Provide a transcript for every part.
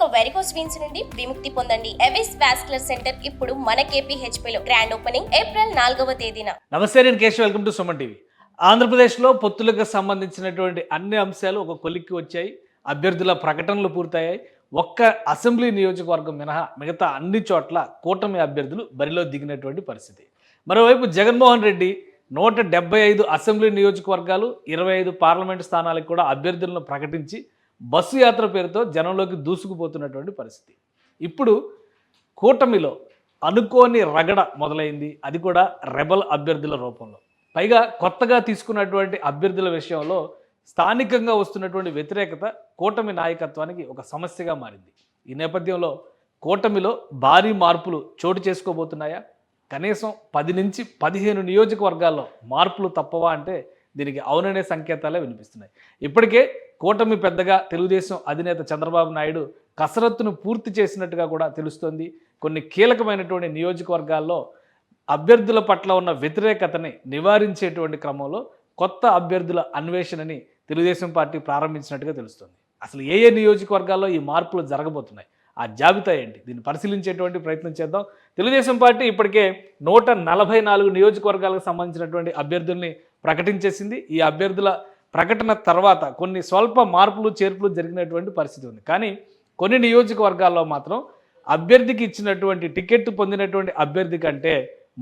ఇక varicose veins నుండి విముక్తి పొందండి. ఎవిస్ వాస్కులర్ సెంటర్ ఇప్పుడు మన KPHP లో గ్రాండ్ ఓపెనింగ్ ఏప్రిల్ నాలుగవ తేదీన. నమస్తే నేను Keshav. Welcome to Suman TV. ఆంధ్రప్రదేశ్లో పొత్తులకు సంబంధించినటువంటి అన్ని అంశాలు ఒక కొలిక్కి వచ్చాయి. అభ్యర్థుల ప్రకటనలు పూర్తయ్యాయి. ఒక్క అసెంబ్లీ నియోజకవర్గం మినహా మిగతా అన్ని చోట్ల కూటమి అభ్యర్థులు బరిలో దిగినటువంటి పరిస్థితి. మరోవైపు జగన్మోహన్ రెడ్డి నూట డెబ్బై ఐదు అసెంబ్లీ నియోజకవర్గాలు ఇరవై ఐదు పార్లమెంటు స్థానాలకు కూడా అభ్యర్థులను ప్రకటించి బస్సు యాత్ర పేరుతో జనంలోకి దూసుకుపోతున్నటువంటి పరిస్థితి. ఇప్పుడు కూటమిలో అనుకోని రగడ మొదలైంది. అది కూడా రెబల్ అభ్యర్థుల రూపంలో. పైగా కొత్తగా తీసుకున్నటువంటి అభ్యర్థుల విషయంలో స్థానికంగా వస్తున్నటువంటి వ్యతిరేకత కూటమి నాయకత్వానికి ఒక సమస్యగా మారింది. ఈ నేపథ్యంలో కూటమిలో భారీ మార్పులు చోటు చేసుకోబోతున్నాయా? కనీసం పది నుంచి పదిహేను నియోజకవర్గాల్లో మార్పులు తప్పవా అంటే దీనికి అవుననే సంకేతాలే వినిపిస్తున్నాయి. ఇప్పటికే కూటమి పెద్దగా తెలుగుదేశం అధినేత చంద్రబాబు నాయుడు కసరత్తును పూర్తి చేసినట్టుగా కూడా తెలుస్తోంది. కొన్ని కీలకమైనటువంటి నియోజకవర్గాల్లో అభ్యర్థుల పట్ల ఉన్న వ్యతిరేకతని నివారించేటువంటి క్రమంలో కొత్త అభ్యర్థుల అన్వేషణని తెలుగుదేశం పార్టీ ప్రారంభించినట్టుగా తెలుస్తుంది. అసలు ఏ ఏ నియోజకవర్గాల్లో ఈ మార్పులు జరగబోతున్నాయి? ఆ జాబితా ఏంటి? దీన్ని పరిశీలించేటువంటి ప్రయత్నం చేద్దాం. తెలుగుదేశం పార్టీ ఇప్పటికే నూట నలభై నాలుగు నియోజకవర్గాలకు సంబంధించినటువంటి అభ్యర్థుల్ని ప్రకటించేసింది. ఈ అభ్యర్థుల ప్రకటన తర్వాత కొన్ని స్వల్ప మార్పులు చేర్పులు జరిగినటువంటి పరిస్థితి ఉంది. కానీ కొన్ని నియోజకవర్గాల్లో మాత్రం అభ్యర్థికి ఇచ్చినటువంటి టికెట్ పొందినటువంటి అభ్యర్థి కంటే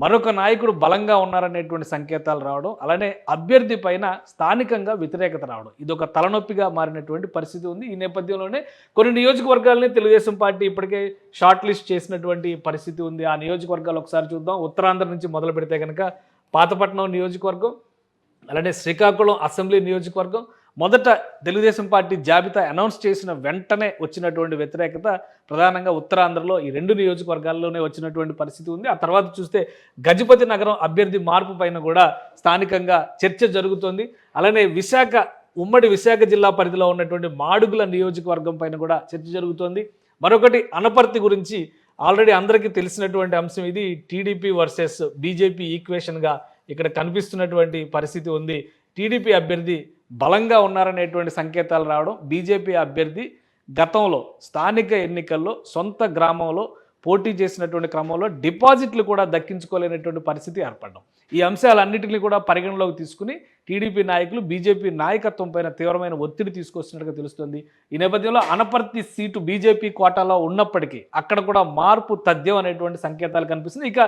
మరొక నాయకుడు బలంగా ఉన్నారనేటువంటి సంకేతాలు రావడం అలానే అభ్యర్థి పైన స్థానికంగా వ్యతిరేకత రావడం ఇది ఒక తలనొప్పిగా మారినటువంటి పరిస్థితి ఉంది. ఈ నేపథ్యంలోనే కొన్ని నియోజకవర్గాలని తెలుగుదేశం పార్టీ ఇప్పటికే షార్ట్ లిస్ట్ చేసినటువంటి పరిస్థితి ఉంది. ఆ నియోజకవర్గాలు ఒకసారి చూద్దాం. ఉత్తరాంధ్ర నుంచి మొదలు పెడితే కనుక పాతపట్నం నియోజకవర్గం అలానే శ్రీకాకుళం అసెంబ్లీ నియోజకవర్గం మొదట తెలుగుదేశం పార్టీ జాబితా అనౌన్స్ చేసిన వెంటనే వచ్చినటువంటి వ్యతిరేకత ప్రధానంగా ఉత్తరాంధ్రలో ఈ రెండు నియోజకవర్గాల్లోనే వచ్చినటువంటి పరిస్థితి ఉంది. ఆ తర్వాత చూస్తే గజపతి నగరం అభ్యర్థి మార్పు పైన కూడా స్థానికంగా చర్చ జరుగుతోంది. అలానే విశాఖ ఉమ్మడి విశాఖ జిల్లా పరిధిలో ఉన్నటువంటి మాడుగుల నియోజకవర్గం పైన కూడా చర్చ జరుగుతోంది. మరొకటి అనపర్తి గురించి ఆల్రెడీ అందరికీ తెలిసినటువంటి అంశం ఇది. టీడీపీ వర్సెస్ బీజేపీ ఈక్వేషన్గా ఇక్కడ కనిపిస్తున్నటువంటి పరిస్థితి ఉంది. టీడీపీ అభ్యర్థి బలంగా ఉన్నారనేటువంటి సంకేతాలు రావడం బీజేపీ అభ్యర్థి గతంలో స్థానిక ఎన్నికల్లో సొంత గ్రామంలో పోటీ చేసినటువంటి క్రమంలో డిపాజిట్లు కూడా దక్కించుకోలేనటువంటి పరిస్థితి ఏర్పడడం. ఈ అంశాలన్నింటినీ కూడా పరిగణలోకి తీసుకుని టీడీపీ నాయకులు బీజేపీ నాయకత్వం పైన తీవ్రమైన ఒత్తిడి తీసుకొస్తున్నట్టుగా తెలుస్తుంది. ఈ నేపథ్యంలో అనపర్తి సీటు బీజేపీ కోటాలో ఉన్నప్పటికీ అక్కడ కూడా మార్పు తథ్యం అనేటువంటి సంకేతాలు కనిపిస్తుంది ఇక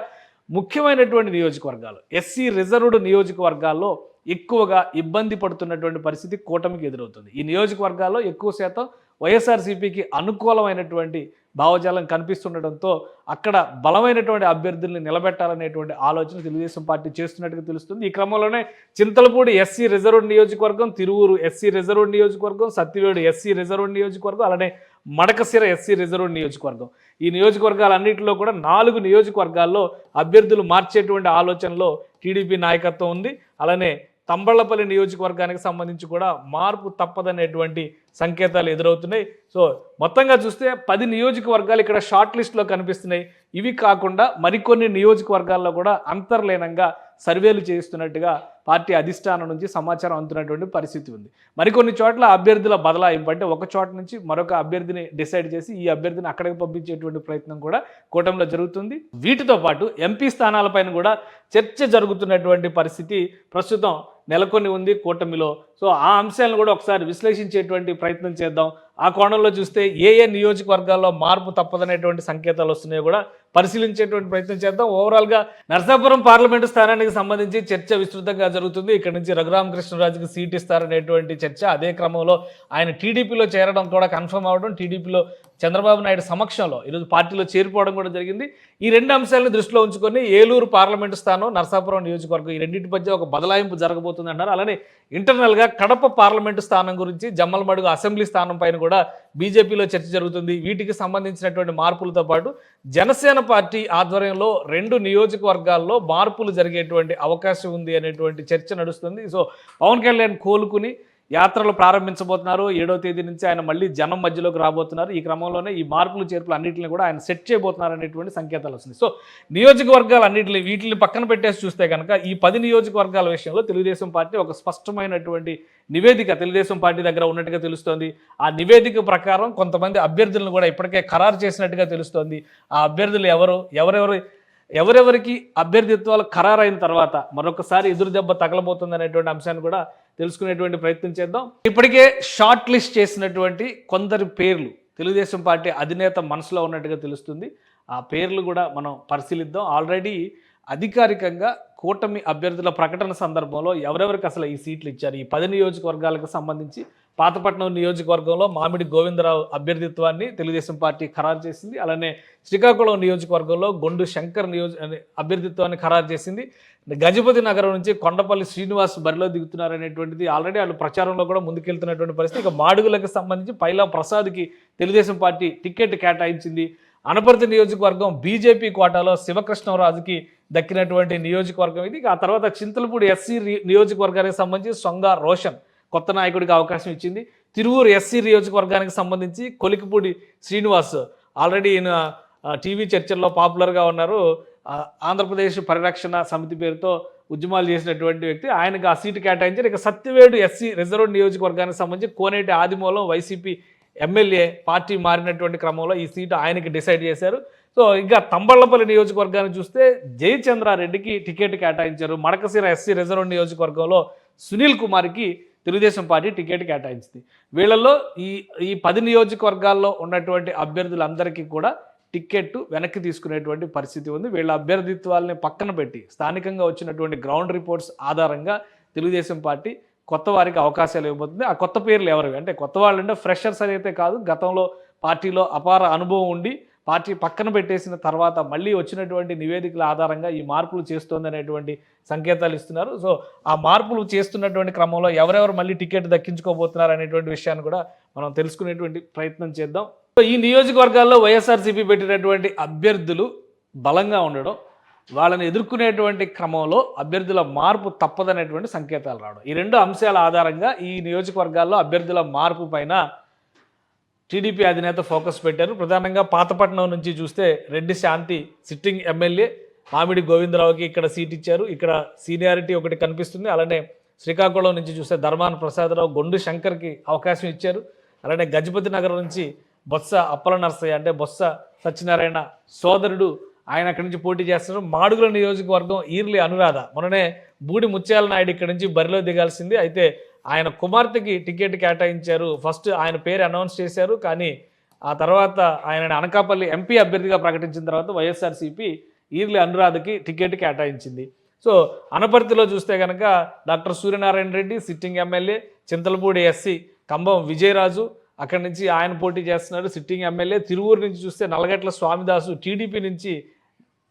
ముఖ్యమైనటువంటి నియోజకవర్గాలు. ఎస్సీ రిజర్వ్డ్ నియోజకవర్గాల్లో ఎక్కువగా ఇబ్బంది పడుతున్నటువంటి పరిస్థితి కూటమికి ఎదురవుతుంది. ఈ నియోజకవర్గాల్లో ఎక్కువ శాతం వైఎస్ఆర్సీపీకి అనుకూలమైనటువంటి భావజాలం కనిపిస్తుండటంతో అక్కడ బలమైనటువంటి అభ్యర్థుల్ని నిలబెట్టాలనేటువంటి ఆలోచన తెలుగుదేశం పార్టీ చేస్తున్నట్టుగా తెలుస్తుంది. ఈ క్రమంలోనే చింతలపూడి ఎస్సీ రిజర్వ్డ్ నియోజకవర్గం తిరువూరు ఎస్సీ రిజర్వ్డ్ నియోజకవర్గం సత్యవేడు ఎస్సీ రిజర్వ్డ్ నియోజకవర్గం అలానే మడకసిర ఎస్సీ రిజర్వ్ నియోజకవర్గం. ఈ నియోజకవర్గాలన్నింటిలో కూడా నాలుగు నియోజకవర్గాల్లో అభ్యర్థులు మార్చేటువంటి ఆలోచనలో టీడీపీ నాయకత్వం ఉంది. అలానే తంబళ్ళపల్లి నియోజకవర్గానికి సంబంధించి కూడా మార్పు తప్పదనేటువంటి సంకేతాలు ఎదురవుతున్నాయి. సో మొత్తంగా చూస్తే పది నియోజకవర్గాలు ఇక్కడ షార్ట్ లిస్ట్లో కనిపిస్తున్నాయి. ఇవి కాకుండా మరికొన్ని నియోజకవర్గాల్లో కూడా అంతర్లీనంగా సర్వేలు చేస్తున్నట్టుగా పార్టీ అధిష్టానం నుంచి సమాచారం అందుతున్నటువంటి పరిస్థితి ఉంది. మరికొన్ని చోట్ల అభ్యర్థుల బదలాయింపు అంటే ఒక చోట నుంచి మరొక అభ్యర్థిని డిసైడ్ చేసి ఈ అభ్యర్థిని అక్కడికి పంపించేటువంటి ప్రయత్నం కూడా కూటమిలో జరుగుతుంది. వీటితో పాటు ఎంపీ స్థానాలపైన కూడా చర్చ జరుగుతున్నటువంటి పరిస్థితి ప్రస్తుతం నెలకొని ఉంది కూటమిలో. సో ఆ అంశాలను కూడా ఒకసారి విశ్లేషించేటువంటి ప్రయత్నం చేద్దాం. ఆ కోణంలో చూస్తే ఏ ఏ నియోజకవర్గాల్లో మార్పు తప్పదనేటువంటి సంకేతాలు వస్తున్నాయో కూడా పరిశీలించేటువంటి ప్రయత్నం చేద్దాం. ఓవరాల్గా నరసాపురం పార్లమెంటు స్థానానికి సంబంధించి చర్చ విస్తృతంగా జరుగుతుంది. ఇక్కడ నుంచి రఘురామకృష్ణరాజుకి సీట్ ఇస్తారనేటువంటి చర్చ అదే క్రమంలో ఆయన టీడీపీలో చేరడం కూడా కన్ఫర్మ్ అవడం. టీడీపీలో చంద్రబాబు నాయుడు సమక్షంలో ఈరోజు పార్టీలో చేరిపోవడం కూడా జరిగింది. ఈ రెండు అంశాలను దృష్టిలో ఉంచుకొని ఏలూరు పార్లమెంటు స్థానం నరసాపురం నియోజకవర్గం ఈ రెండింటి మధ్య ఒక బదలాయింపు జరగబోతుంది అన్నారు అలానే ఇంటర్నల్గా కడప పార్లమెంటు స్థానం గురించి జమ్మలమడుగు అసెంబ్లీ స్థానం పైన కూడా బీజేపీలో చర్చ జరుగుతుంది. వీటికి సంబంధించినటువంటి మార్పులతో పాటు జనసేన పార్టీ ఆధ్వర్యంలో రెండు నియోజకవర్గాల్లో మార్పులు జరిగేటువంటి అవకాశం ఉంది అనేటువంటి చర్చ నడుస్తుంది. సో పవన్ కళ్యాణ్ కోలుకుని యాత్రలు ప్రారంభించబోతున్నారు. ఏడో తేదీ నుంచి ఆయన మళ్ళీ జనం మధ్యలోకి రాబోతున్నారు. ఈ క్రమంలోనే ఈ మార్పులు చేర్పులు అన్నింటిని కూడా ఆయన సెట్ చేయబోతున్నారు అనేటువంటి సంకేతాలు వస్తున్నాయి. సో నియోజకవర్గాలు అన్నింటిని వీటిని పక్కన పెట్టేసి చూస్తే కనుక ఈ పది నియోజకవర్గాల విషయంలో తెలుగుదేశం పార్టీ ఒక స్పష్టమైనటువంటి నివేదిక తెలుగుదేశం పార్టీ దగ్గర ఉన్నట్టుగా తెలుస్తోంది. ఆ నివేదిక ప్రకారం కొంతమంది అభ్యర్థులను కూడా ఇప్పటికే ఖరారు చేసినట్టుగా తెలుస్తోంది. ఆ అభ్యర్థులు ఎవరు? ఎవరెవరు? ఎవరెవరికి అభ్యర్థిత్వాలు ఖరారైన తర్వాత మరొకసారి ఎదురు దెబ్బ తగలబోతుంది అనేటువంటి అంశాన్ని కూడా తెలుసుకునేటువంటి ప్రయత్నం చేద్దాం. ఇప్పటికే షార్ట్ లిస్ట్ చేసినటువంటి కొందరి పేర్లు తెలుగుదేశం పార్టీ అధినేత మనసులో ఉన్నట్టుగా తెలుస్తుంది. ఆ పేర్లు కూడా మనం పరిశీలిద్దాం. ఆల్రెడీ అధికారికంగా కూటమి అభ్యర్థుల ప్రకటన సందర్భంలో ఎవరెవరికి అసలు ఈ సీట్లు ఇచ్చారు? ఈ పది నియోజకవర్గాలకు సంబంధించి పాతపట్నం నియోజకవర్గంలో మామిడి గోవిందరావు అభ్యర్థిత్వాన్ని తెలుగుదేశం పార్టీ ఖరారు చేసింది. అలానే శ్రీకాకుళం నియోజకవర్గంలో గొండు శంకర్ నియోజ అభ్యర్థిత్వాన్ని ఖరారు చేసింది. గజపతి నగరం నుంచి కొండపల్లి శ్రీనివాస్ బరిలో దిగుతున్నారనేటువంటిది ఆల్రెడీ వాళ్ళు ప్రచారంలో కూడా ముందుకెళ్తున్నటువంటి పరిస్థితి. ఇక మాడుగులకు సంబంధించి పైలా ప్రసాద్కి తెలుగుదేశం పార్టీ టికెట్ కేటాయించింది. అనపర్తి నియోజకవర్గం బీజేపీ కోటాలో శివకృష్ణరాజుకి దక్కినటువంటి నియోజకవర్గం ఇది. ఆ తర్వాత చింతలపూడి ఎస్సీ రి- నియోజకవర్గానికి సంబంధించి సొంగ రోషన్. కొత్త నాయకుడికి అవకాశం ఇచ్చింది. తిరువూరు ఎస్సీ నియోజకవర్గానికి సంబంధించి కొలికిపూడి శ్రీనివాస్ ఆల్రెడీ ఈయన టీవీ చర్చల్లో పాపులర్గా ఉన్నారు. ఆంధ్రప్రదేశ్ పరిరక్షణ సమితి పేరుతో ఉద్యమాలు చేసినటువంటి వ్యక్తి. ఆయనకు ఆ సీటు కేటాయించారు. ఇక సత్యవేడు ఎస్సీ రిజర్వ్ నియోజకవర్గానికి సంబంధించి Koneti Adimulam YCP MLA party మారినటువంటి క్రమంలో ఈ సీటు ఆయనకి డిసైడ్ చేశారు. సో ఇంకా తంబళ్ళపల్లి నియోజకవర్గాన్ని చూస్తే జయచంద్రారెడ్డికి టికెట్ కేటాయించారు. మడకసిర ఎస్సీ రిజర్వ్ నియోజకవర్గంలో సునీల్ కుమార్కి తెలుగుదేశం పార్టీ టికెట్ కేటాయించింది. వీళ్ళల్లో ఈ ఈ పది నియోజకవర్గాల్లో ఉన్నటువంటి అభ్యర్థులందరికీ కూడా టికెట్ వెనక్కి తీసుకునేటువంటి పరిస్థితి ఉంది. వీళ్ళ అభ్యర్థిత్వాలని పక్కన పెట్టి స్థానికంగా వచ్చినటువంటి గ్రౌండ్ రిపోర్ట్స్ ఆధారంగా తెలుగుదేశం పార్టీ కొత్త వారికి అవకాశాలు ఇవ్వబోతుంది. ఆ కొత్త పేర్లు ఎవరివి? అంటే కొత్త వాళ్ళు అంటే ఫ్రెషర్స్ అయితే కాదు గతంలో పార్టీలో అపార అనుభవం ఉండి పార్టీ పక్కన పెట్టేసిన తర్వాత మళ్ళీ వచ్చినటువంటి నివేదికల ఆధారంగా ఈ మార్పులు చేస్తోంది అనేటువంటి సంకేతాలు ఇస్తున్నారు. సో ఆ మార్పులు చేస్తున్నటువంటి క్రమంలో ఎవరెవరు మళ్ళీ టికెట్ దక్కించుకోబోతున్నారు అనేటువంటి విషయాన్ని కూడా మనం తెలుసుకునేటువంటి ప్రయత్నం చేద్దాం. సో ఈ నియోజకవర్గాల్లో వైఎస్ఆర్సీపీ పెట్టినటువంటి అభ్యర్థులు బలంగా ఉండడం వాళ్ళని ఎదుర్కొనేటువంటి క్రమంలో అభ్యర్థుల మార్పు తప్పదనేటువంటి సంకేతాలు రావడం. ఈ రెండు అంశాల ఆధారంగా ఈ నియోజకవర్గాల్లో అభ్యర్థుల మార్పు పైన టీడీపీ అధినేత ఫోకస్ పెట్టారు. ప్రధానంగా పాతపట్నం నుంచి చూస్తే రెడ్డి శాంతి సిట్టింగ్ ఎమ్మెల్యే మామిడి గోవిందరావుకి ఇక్కడ సీట్ ఇచ్చారు. ఇక్కడ సీనియారిటీ ఒకటి కనిపిస్తుంది. అలానే శ్రీకాకుళం నుంచి చూస్తే ధర్మాన ప్రసాదరావు గొండు శంకర్కి అవకాశం ఇచ్చారు. అలానే గజపతి నగరం నుంచి బొత్స అప్పల నరసయ్య అంటే బొత్స సత్యనారాయణ సోదరుడు ఆయన అక్కడి నుంచి పోటీ చేస్తున్నారు మాడుగుల నియోజకవర్గం ఈర్లి అనురాధ. మొన్ననే బూడి ముత్యాల నాయుడు ఇక్కడి నుంచి బరిలో దిగాల్సింది. అయితే ఆయన కుమార్తెకి టికెట్ కేటాయించారు. ఫస్ట్ ఆయన పేరు అనౌన్స్ చేశారు. కానీ ఆ తర్వాత ఆయన అనకాపల్లి ఎంపీ అభ్యర్థిగా ప్రకటించిన తర్వాత వైఎస్ఆర్సీపీ ఈర్లి అనురాధకి టికెట్ కేటాయించింది. సో అనపర్తిలో చూస్తే కనుక doctor Suryanarayana Reddy sitting MLA Chintalapudi SC Kambam Vijayaraju అక్కడి నుంచి ఆయన పోటీ చేస్తున్నారు. సిట్టింగ్ ఎమ్మెల్యే తిరువూరు నుంచి చూస్తే నల్లగట్ల స్వామిదాసు టీడీపీ నుంచి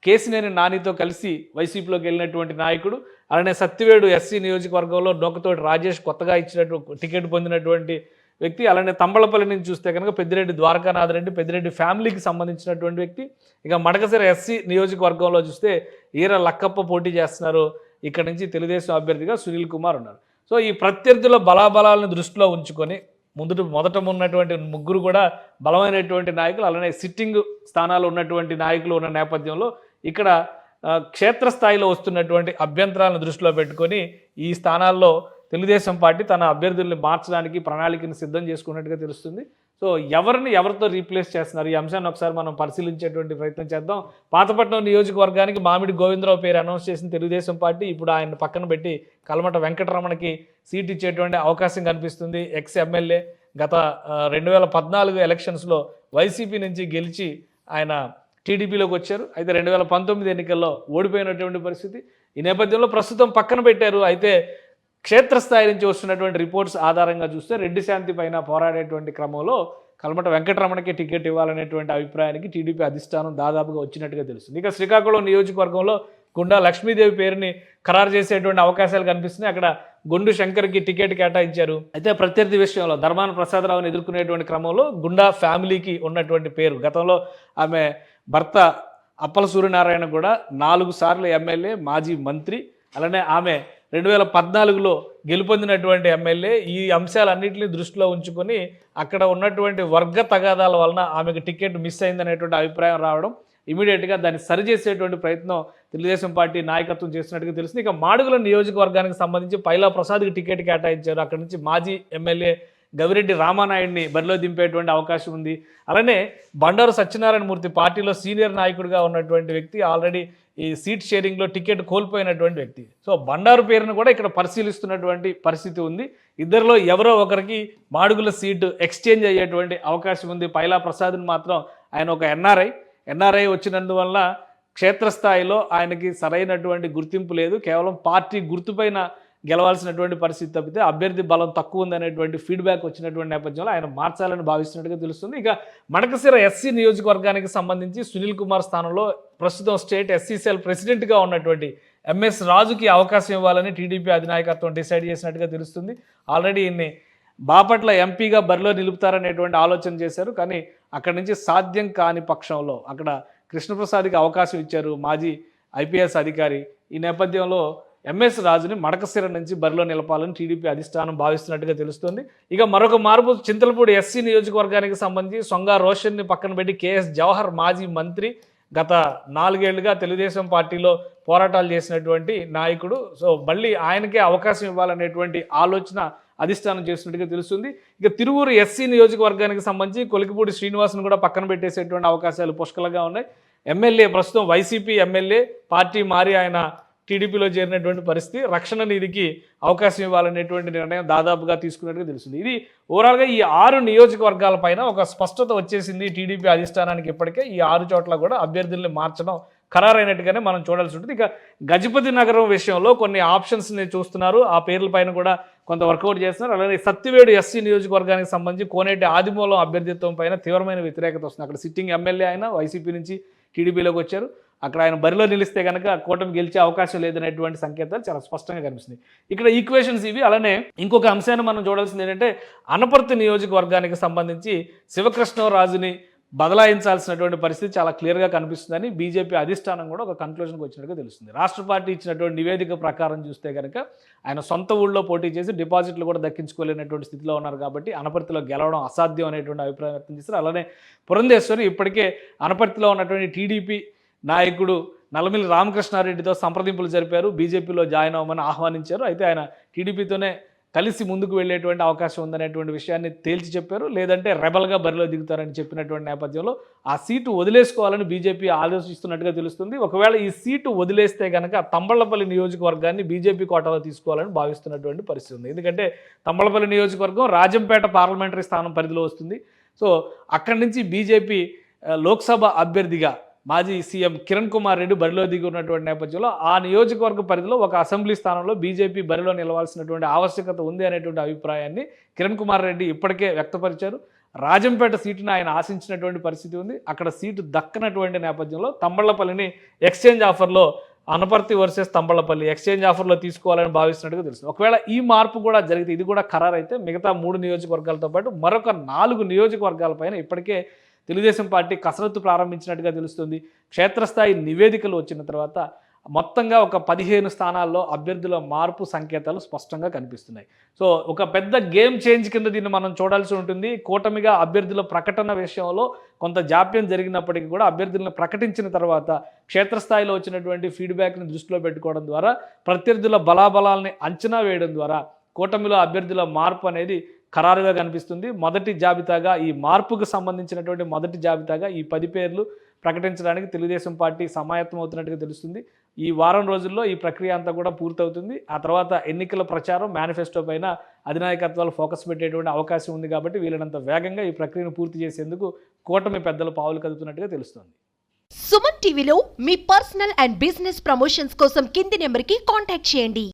కేసినేని నానితో కలిసి వైసీపీలోకి వెళ్ళినటువంటి నాయకుడు. అలానే సత్యవేడు ఎస్సీ నియోజకవర్గంలో నోకతోటి రాజేష్ కొత్తగా ఇచ్చినట్టు టికెట్ పొందినటువంటి వ్యక్తి అలానే తంబళపల్లి నుంచి చూస్తే కనుక పెద్దిరెడ్డి ద్వారకానాథ్ రెడ్డి పెద్దిరెడ్డి ఫ్యామిలీకి సంబంధించినటువంటి వ్యక్తి. ఇక మడకసిర ఎస్సీ నియోజకవర్గంలో చూస్తే ఈర లక్కప్ప పోటీ చేస్తున్నారు ఇక్కడ నుంచి తెలుగుదేశం అభ్యర్థిగా సునీల్ కుమార్ ఉన్నారు. సో ఈ ప్రత్యర్థుల బలాబలాలను దృష్టిలో ఉంచుకొని ముందు మొదట ఉన్నటువంటి ముగ్గురు కూడా బలమైనటువంటి నాయకులు అలానే సిట్టింగ్ స్థానాలు ఉన్నటువంటి నాయకులు ఉన్న నేపథ్యంలో ఇక్కడ క్షేత్రస్థాయిలో వస్తున్నటువంటి అభ్యంతరాలను దృష్టిలో పెట్టుకొని ఈ స్థానాల్లో తెలుగుదేశం పార్టీ తన అభ్యర్థుల్ని మార్చడానికి ప్రణాళికను సిద్ధం చేసుకున్నట్టుగా తెలుస్తుంది. సో ఎవరిని ఎవరితో రీప్లేస్ చేస్తున్నారు? ఈ అంశాన్ని ఒకసారి మనం పరిశీలించేటువంటి ప్రయత్నం చేద్దాం. పాతపట్నం నియోజకవర్గానికి మామిడి గోవిందరావు పేరు అనౌన్స్ చేసిన తెలుగుదేశం పార్టీ ఇప్పుడు ఆయన పక్కన పెట్టి కలమట వెంకటరమణకి సీట్ ఇచ్చేటువంటి అవకాశం కనిపిస్తుంది. ఎక్స్ ఎమ్మెల్యే గత రెండు వేల పద్నాలుగు ఎలక్షన్స్లో వైసీపీ నుంచి గెలిచి ఆయన టీడీపీలోకి వచ్చారు. అయితే రెండు వేల పంతొమ్మిది ఎన్నికల్లో ఓడిపోయినటువంటి పరిస్థితి. ఈ నేపథ్యంలో ప్రస్తుతం పక్కన పెట్టారు. అయితే క్షేత్రస్థాయి నుంచి వస్తున్నటువంటి రిపోర్ట్స్ ఆధారంగా చూస్తే రెడ్డి శాంతి పైన పోరాడేటువంటి క్రమంలో కల్మట వెంకటరమణకి టికెట్ ఇవ్వాలనేటువంటి అభిప్రాయానికి టీడీపీ అధిష్టానం దాదాపుగా వచ్చినట్టుగా తెలుస్తుంది. ఇక శ్రీకాకుళం నియోజకవర్గంలో గుండా లక్ష్మీదేవి పేరుని ఖరారు చేసేటువంటి అవకాశాలు కనిపిస్తున్నాయి. అక్కడ గుండు శంకర్కి టికెట్ కేటాయించారు. అయితే ప్రత్యర్థి విషయంలో ధర్మాన ప్రసాదరావుని ఎదుర్కొనేటువంటి క్రమంలో గుండా ఫ్యామిలీకి ఉన్నటువంటి పేరు. గతంలో ఆమె భర్త అప్పల సూర్యనారాయణ కూడా నాలుగు సార్లు ఎమ్మెల్యే మాజీ మంత్రి అలానే ఆమె రెండు వేల పద్నాలుగులో గెలుపొందినటువంటి ఎమ్మెల్యే. ఈ అంశాలన్నింటినీ దృష్టిలో ఉంచుకొని అక్కడ ఉన్నటువంటి వర్గ తగాదాల వలన ఆమెకు టికెట్ మిస్ అయిందనేటువంటి అభిప్రాయం రావడం ఇమీడియట్గా దాన్ని సరిచేసేటువంటి ప్రయత్నం తెలుగుదేశం పార్టీ నాయకత్వం చేస్తున్నట్టుగా తెలుస్తుంది. ఇక మాడుగుల నియోజకవర్గానికి సంబంధించి పైలా ప్రసాద్కి టికెట్ కేటాయించారు. అక్కడి నుంచి మాజీ ఎమ్మెల్యే గవిరెడ్డి రామానాయుడిని బరిలో దింపేటువంటి అవకాశం ఉంది. అలానే బండారు సత్యనారాయణ మూర్తి పార్టీలో సీనియర్ నాయకుడిగా ఉన్నటువంటి వ్యక్తి ఆల్రెడీ ఈ సీట్ షేరింగ్లో టికెట్ కోల్పోయినటువంటి వ్యక్తి. సో బండారు పేరును కూడా ఇక్కడ పరిశీలిస్తున్నటువంటి పరిస్థితి ఉంది. ఇద్దరిలో ఎవరో ఒకరికి మాడుగుల సీటు ఎక్స్చేంజ్ అయ్యేటువంటి అవకాశం ఉంది. పైలా ప్రసాద్ని మాత్రం ఆయన ఒక ఎన్ఆర్ఐ ఎన్ఆర్ఐ వచ్చినందువల్ల క్షేత్రస్థాయిలో ఆయనకి సరైనటువంటి గుర్తింపు లేదు. కేవలం పార్టీ గుర్తుపైన గెలవాల్సినటువంటి పరిస్థితి తప్పితే అభ్యర్థి బలం తక్కువ ఉందనేటువంటి ఫీడ్బ్యాక్ వచ్చినటువంటి నేపథ్యంలో ఆయన మార్చాలని భావిస్తున్నట్టుగా తెలుస్తుంది. ఇక మడకసిర ఎస్సీ నియోజకవర్గానికి సంబంధించి సునీల్ కుమార్ స్థానంలో ప్రస్తుతం స్టేట్ ఎస్సీ సెల్ ప్రెసిడెంట్గా ఉన్నటువంటి ఎంఎస్ రాజుకి అవకాశం ఇవ్వాలని టీడీపీ అధినాయకత్వం డిసైడ్ చేసినట్టుగా తెలుస్తుంది. ఆల్రెడీ ఈయన్ని బాపట్ల ఎంపీగా బరిలో నిలుపుతారనేటువంటి ఆలోచన చేశారు. కానీ అక్కడి నుంచి సాధ్యం కాని పక్షంలో అక్కడ కృష్ణప్రసాద్కి అవకాశం ఇచ్చారు మాజీ ఐపీఎస్ అధికారి. ఈ నేపథ్యంలో ఎంఎస్ రాజుని మడకసిర నుంచి బరిలో నిలపాలని టీడీపీ అధిష్టానం భావిస్తున్నట్టుగా తెలుస్తుంది. ఇక మరొక మార్పు చింతలపూడి ఎస్సీ నియోజకవర్గానికి సంబంధించి సొంగ రోషన్ని పక్కన పెట్టి కేఎస్ జవహర్ మాజీ మంత్రి గత నాలుగేళ్ళుగా తెలుగుదేశం పార్టీలో పోరాటాలు చేసినటువంటి నాయకుడు. సో మళ్ళీ ఆయనకే అవకాశం ఇవ్వాలనేటువంటి ఆలోచన అధిష్టానం చేస్తున్నట్టుగా తెలుస్తుంది. ఇక తిరువూరు ఎస్సీ నియోజకవర్గానికి సంబంధించి కొలికిపూడి శ్రీనివాసును కూడా పక్కన పెట్టేసేటువంటి అవకాశాలు పుష్కలంగా ఉన్నాయి. ఎమ్మెల్యే ప్రస్తుతం వైసీపీ ఎమ్మెల్యే పార్టీ మారి ఆయన టీడీపీలో చేరినటువంటి పరిస్థితి రక్షణ నిధికి అవకాశం ఇవ్వాలనేటువంటి నిర్ణయం దాదాపుగా తీసుకున్నట్టుగా తెలుస్తుంది. ఇది ఓవరాల్గా ఈ ఆరు నియోజకవర్గాల పైన ఒక స్పష్టత వచ్చేసింది టీడీపీ అధిష్టానానికి ఇప్పటికే. ఈ ఆరు చోట్ల కూడా అభ్యర్థుల్ని మార్చడం ఖరారైనట్టుగానే మనం చూడాల్సి ఉంటుంది. ఇక గజపతి నగరం విషయంలో కొన్ని ఆప్షన్స్ని చూస్తున్నారు. ఆ పేర్ల పైన కూడా కొంత వర్కౌట్ చేస్తున్నారు. అలాగే సత్తివేడు ఎస్సీ నియోజకవర్గానికి సంబంధించి కోనేటి ఆదిమూలం అభ్యర్థిత్వం పైన తీవ్రమైన వ్యతిరేకత వస్తుంది. అక్కడ సిట్టింగ్ ఎమ్మెల్యే అయినా వైసీపీ నుంచి టీడీపీలోకి వచ్చారు. అక్కడ ఆయన బరిలో నిలిస్తే కనుక కూటమి గెలిచే అవకాశం లేదనేటువంటి సంకేతాలు చాలా స్పష్టంగా కనిపిస్తుంది ఇక్కడ ఈక్వేషన్స్ ఇవి. అలానే ఇంకొక అంశాన్ని మనం చూడాల్సింది ఏంటంటే అనపర్తి నియోజకవర్గానికి సంబంధించి శివకృష్ణరాజుని బదలాయించాల్సినటువంటి పరిస్థితి చాలా క్లియర్గా కనిపిస్తుందని బీజేపీ అధిష్టానం కూడా ఒక కన్క్లూషన్కి వచ్చినట్టుగా తెలుస్తుంది. రాష్ట్ర పార్టీ ఇచ్చినటువంటి నివేదిక ప్రకారం చూస్తే కనుక ఆయన సొంత ఊళ్ళో పోటీ చేసి డిపాజిట్లు కూడా దక్కించుకోలేనటువంటి స్థితిలో ఉన్నారు కాబట్టి అనపర్తిలో గెలవడం అసాధ్యం అనేటువంటి అభిప్రాయం వ్యక్తం చేశారు. అలానే పురంధేశ్వరి ఇప్పటికే అనపర్తిలో ఉన్నటువంటి టీడీపీ నాయకుడు నల్లమిల్లి రామకృష్ణారెడ్డితో సంప్రదింపులు జరిపారు. బీజేపీలో జాయిన్ అవ్వమని ఆహ్వానించారు. అయితే ఆయన టీడీపీతోనే కలిసి ముందుకు వెళ్ళేటువంటి అవకాశం ఉందనేటువంటి విషయాన్ని తేల్చి చెప్పారు. లేదంటే రెబల్గా బరిలో దిగుతారని చెప్పినటువంటి నేపథ్యంలో ఆ సీటు వదిలేసుకోవాలని బీజేపీ ఆలోచిస్తున్నట్టుగా తెలుస్తుంది. ఒకవేళ ఈ సీటు వదిలేస్తే కనుక తంబళ్ళపల్లి నియోజకవర్గాన్ని బీజేపీ కోటాలో తీసుకోవాలని భావిస్తున్నటువంటి పరిస్థితి ఉంది. ఎందుకంటే తంబళ్ళపల్లి నియోజకవర్గం రాజంపేట పార్లమెంటరీ స్థానం పరిధిలో వస్తుంది. సో అక్కడి నుంచి బీజేపీ లోక్సభ అభ్యర్థిగా మాజీ సీఎం కిరణ్ కుమార్ రెడ్డి బరిలో దిగి ఉన్నటువంటి నేపథ్యంలో ఆ నియోజకవర్గ పరిధిలో ఒక అసెంబ్లీ స్థానంలో బీజేపీ బరిలో నిలవాల్సినటువంటి ఆవశ్యకత ఉంది అనేటువంటి అభిప్రాయాన్ని కిరణ్ కుమార్ రెడ్డి ఇప్పటికే వ్యక్తపరిచారు. రాజంపేట సీటును ఆయన ఆశించినటువంటి పరిస్థితి ఉంది. అక్కడ సీటు దక్కనటువంటి నేపథ్యంలో తమ్మళ్ళపల్లిని ఎక్స్చేంజ్ ఆఫర్లో అనపర్తి వర్సెస్ తంబళ్ళపల్లి ఎక్స్చేంజ్ ఆఫర్లో తీసుకోవాలని భావిస్తున్నట్టుగా తెలుసు ఒకవేళ ఈ మార్పు కూడా జరిగితే ఇది కూడా ఖరారైతే మిగతా మూడు నియోజకవర్గాలతో పాటు మరొక నాలుగు నియోజకవర్గాలపైన ఇప్పటికే తెలుగుదేశం పార్టీ కసరత్తు ప్రారంభించినట్టుగా తెలుస్తుంది. క్షేత్రస్థాయి నివేదికలు వచ్చిన తర్వాత మొత్తంగా ఒక పదిహేను స్థానాల్లో అభ్యర్థుల మార్పు సంకేతాలు స్పష్టంగా కనిపిస్తున్నాయి. సో ఒక పెద్ద గేమ్ చేంజ్ కింద దీన్ని మనం చూడాల్సి ఉంటుంది. కూటమిగా అభ్యర్థుల ప్రకటన విషయంలో కొంత జాప్యం జరిగినప్పటికీ కూడా అభ్యర్థులను ప్రకటించిన తర్వాత క్షేత్రస్థాయిలో వచ్చినటువంటి ఫీడ్బ్యాక్ని దృష్టిలో పెట్టుకోవడం ద్వారా ప్రత్యర్థుల బలాబలాల్ని అంచనా వేయడం ద్వారా కూటమిలో అభ్యర్థుల మార్పు అనేది ఖరారుగా కనిపిస్తుంది. మొదటి జాబితాగా ఈ మార్పుకు సంబంధించినటువంటి మొదటి జాబితాగా ఈ పది పేర్లు ప్రకటించడానికి తెలుగుదేశం పార్టీ సమాయత్తం అవుతున్నట్టుగా తెలుస్తుంది. ఈ వారం రోజుల్లో ఈ ప్రక్రియ అంతా కూడా పూర్తవుతుంది. ఆ తర్వాత ఎన్నికల ప్రచారం మేనిఫెస్టో పైన అధినాయకత్వాలు ఫోకస్ పెట్టేటువంటి అవకాశం ఉంది కాబట్టి వీళ్ళనంత వేగంగా ఈ ప్రక్రియను పూర్తి చేసేందుకు కూటమి పెద్దలు పావులు కదుపుతున్నట్టుగా తెలుస్తుంది. సుమన్ టీవీలో మీ పర్సనల్ అండ్ బిజినెస్ ప్రమోషన్స్ కోసం కింది నెంబర్కి కాంటాక్ట్ చేయండి.